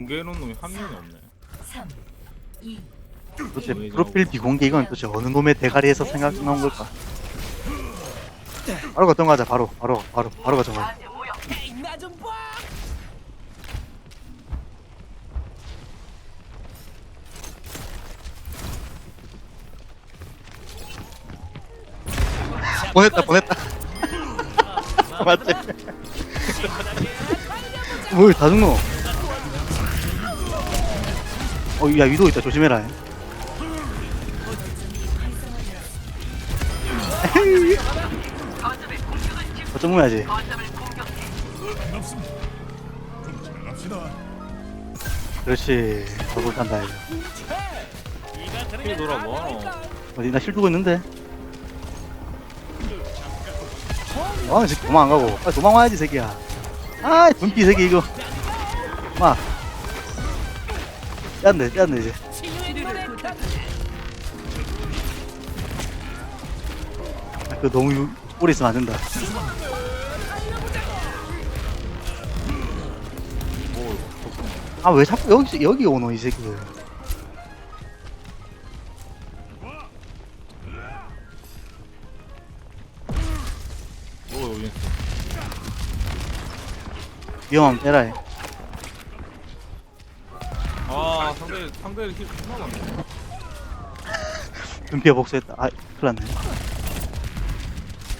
공개해놓은 놈이 한 명이 없네 3, 2, 도대체 프로필 비공개 이건 도대체 어느 놈의 대가리에서 생각 나온 걸까? 바로 거정 가자 바로 바로 바로 바로 거정 가자 보냈다 보냈다 맞지? 뭘다 죽노? 어야 위도 있다. 조심해라. 어쩜 해야지? 그렇지. 저걸 탄다 이거. 힐 돌아 뭐하노 어디 나실 두고 있는데. 와 지금 도망 안 가고. 빨리 도망 와야지 새끼야. 아 분기 새끼 이거. 마 떼안돼 떼안돼 이제. 아, 그거 너무 유- 오래 있으면 안 된다. 아 왜 자꾸 여기 여기 오노 이 새끼들. 뭐 여기 위험하면 빼라 해 아 상대 상대 힐 존나 많네. 눈피가 복수했다. 아 큰일 났네.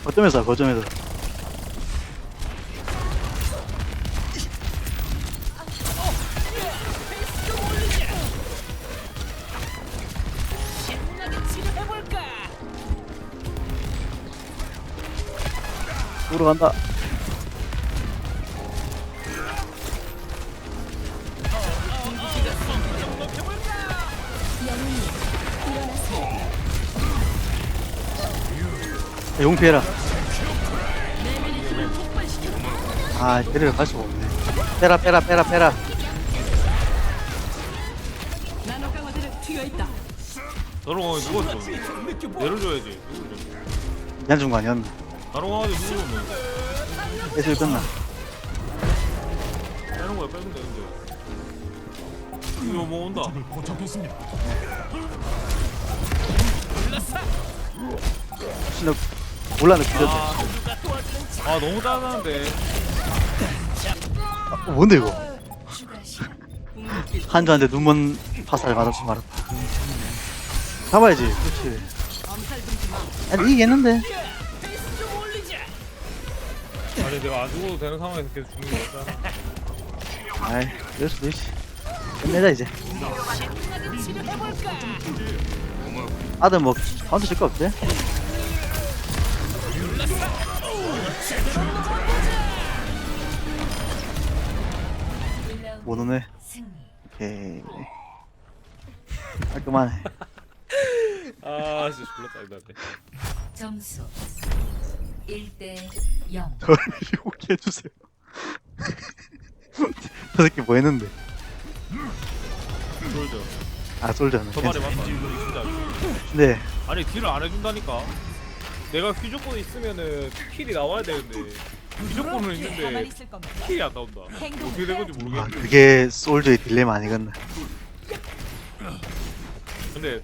거점에서 거점에서. 으로 간다 용 피해라. 아 데리러 갈 수가 없네. 빼라 빼라 빼라 빼라. 나로 가면 누가 줘? 얘를 줘야지. 미안 준거 아니었나? 나로 가가지고 누굴 줘? 애들 끝나? 빼는 거야 빼면 되는데. 이거 뭐 온다. 신호 몰라 너 기절 아, 아 너무 짜증나는데. 어, 뭔데 이거? 한조한테 눈먼 파살 맞았어 말았다. 잡아야지 그렇지. 아니 이기겠는데. 아니 내가 안 죽어도 되는 상황에서 계속 죽는 거 같잖아 아이 그럴 수도 있지. 끝내자 이제. 아들 뭐 카운트 칠거 없대? 못 오네. 오케이. 깔끔하네. 아 진짜 졸라 짜증나네. 점수 1대 0. 저를 욕해 주세요. 저 새끼 뭐 했는데? 솔져 아 솔저는 저 말이 맞다 이거 진짜 근데 아니 딜을 안 해준다니까 내가 휘조건 있으면은 킬이 나와야 되는데. 휘조건은 있는데 킬이 안 나온다. 어떻게 된 건지 아, 모르겠는데. 그게 솔저의 딜레마 아니겠나. 근데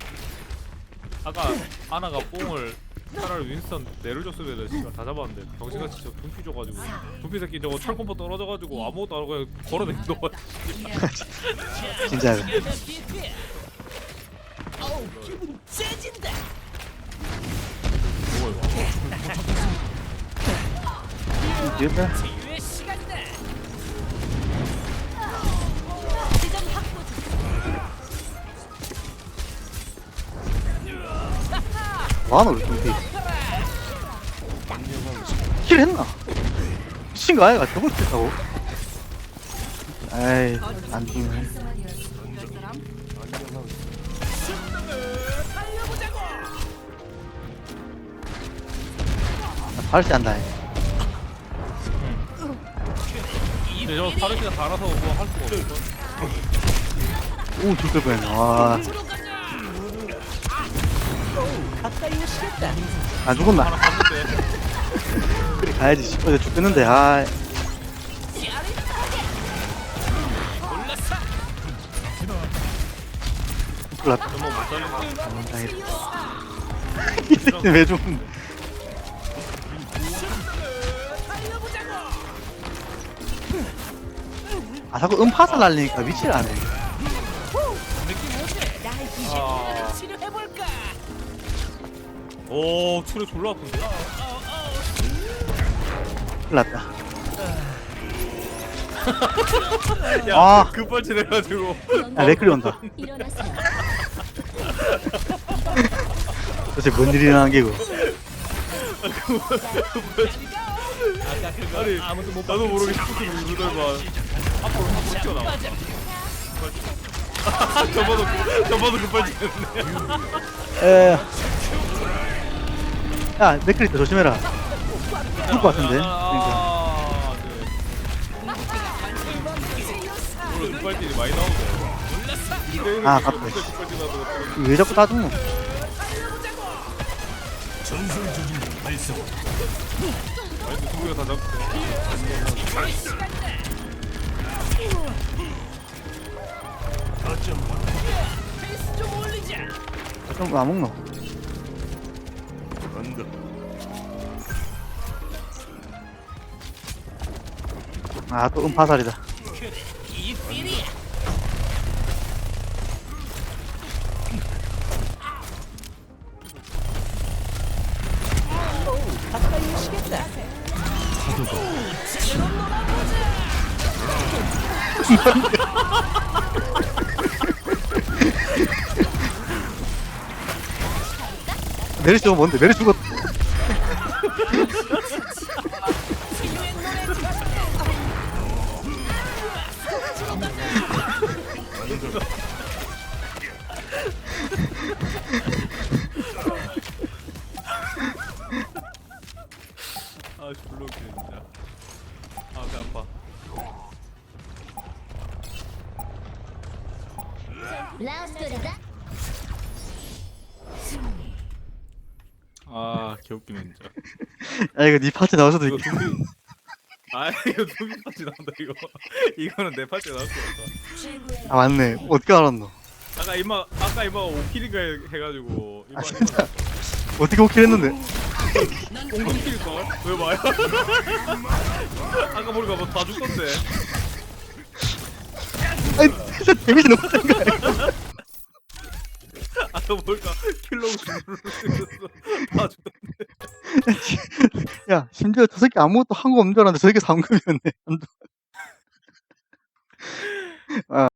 아까 아나가 뽕을 차라리 윈스턴 내를 줬으면 씨발 다 잡았는데 정신같이 저 둠피 줘가지고. 둠피 새끼 저거 철권포 떨어져가지고 아무것도 안 하고 그냥 걸어내는 거 진짜 뭐야 이거 뒤에다 뭐하노 우리 둠피 킬 했나? 미친 거 아이가 저걸 했다고? 아이 안 죽네. 발세 한다 근데 저 파르시가 달아서 뭐 할 수가 없어. 오, 좋다, 뱀. 와. 아, 죽었나? 그래, 가야지. 씨. 어제 죽겠는데 아 큰일 났다 저뭐못 살려봐. 왜 죽는데 아 자꾸 음파살 날리니까 위치를 안 해. 아. 오 출혈 졸라 아픈데 큰일 났다. 야 아. 급발진 해가지고 야 레클리 온다. 일어나세요. 도대체 뭔 일이 일어난 게고? 아니 나도 모르게 누르다가 앞으로 튀어나와 접어도 접어도 급발진했네 에. 야더 조심해라. 죽을 것 같은데. 그러니까. 아, 네. 오늘 급발진이 많이 나오네 아, 맞다. 급발진 하다가 왜 자꾸 다 죽노? 아니 두 개가 다 잡고 좀안 먹노? 아또 음파살이다. 저거 뭔데? 죽었. 아 졸라 웃기네 진짜 아배 아파 라스트다. 승리. 아 개웃기네 진짜. 야 이거 니 파트 나와서도 이거 이게 좀비 아 이거 좀비 파티 나온다 이거. 이거는 내 파티가 나올 것 같다. 아 맞네. 어떻게 알았노? 아까 이마 아까 이마 5킬인가 해가지고 이마 아 진짜? 어떻게 오킬 했는데? 꽁킬걸? 왜 봐요? 아까 보니까 뭐 다 죽던데. 아니 진짜 데미지 너무 센 거야. 아까 보니까 킬러고 죽었어. 다 죽던데 야 심지어 저 새끼 아무것도 한 거 없는 줄 알았는데 저 새끼 3급이었네.